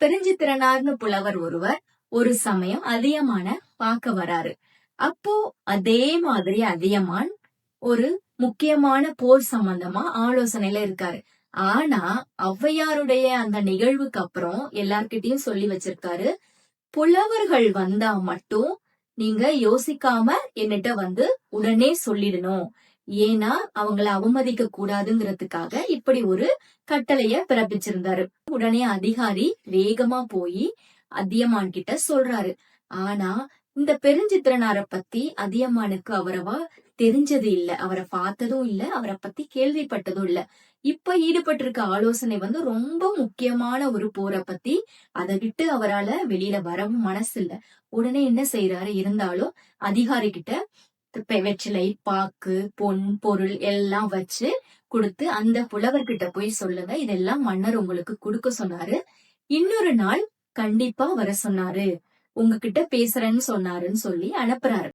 பெருஞ்சித்திரனார்னு புலவர் ஒருவர் ஒரு சமயம் அதியமான பார்க்க வராரு. அப்போ அதே மாதிரி அதியமான் ஒரு முக்கியமான போர் சம்பந்தமா ஆலோசனையில இருக்காரு. ஆனா ஔவையாருடைய அந்த நிகழ்வுக்கு அப்புறம் எல்லார்கிட்டயும் சொல்லி வச்சிருக்காரு புலவர்கள் வந்தா மட்டும் நீங்க யோசிக்காம என்னிட்ட வந்து உடனே சொல்லிடணும். ஏன்னா அவங்கள அவமதிக்க கூடாதுங்கிறதுக்காக இப்படி ஒரு கட்டளைய பிறப்பிச்சிருந்தாரு. உடனே அதிகாரி வேகமா போய் அதியமான் கிட்ட சொல்றாரு. ஆனா இந்த பெருஞ்சித்திரனார பத்தி அதியமானுக்கு அவரவா தெரிஞ்சது இல்ல. அவரை பார்த்ததும் இல்ல. அவரை பத்தி கேள்விப்பட்டதும் இல்ல. இப்ப ஈடுபட்டிருக்க ஆலோசனை வந்து ரொம்ப முக்கியமான ஒரு போரை பத்தி அதை விட்டு அவரால வெளியில வரவும் மனசு இல்ல. உடனே என்ன செய்யறாரு இருந்தாலும் அதிகாரி கிட்ட வெற்றிலை பாக்கு பொன் பொருள் எல்லாம் வச்சு கொடுத்து அந்த புலவர்கிட்ட போய் சொல்லுங்க. இதெல்லாம் மன்னர் உங்களுக்கு கொடுக்க சொன்னாரு. இன்னொரு நாள் கண்டிப்பா வர சொன்னாரு. உங்ககிட்ட பேசுறேன்னு சொன்னாருன்னு சொல்லி அனுப்புறாரு.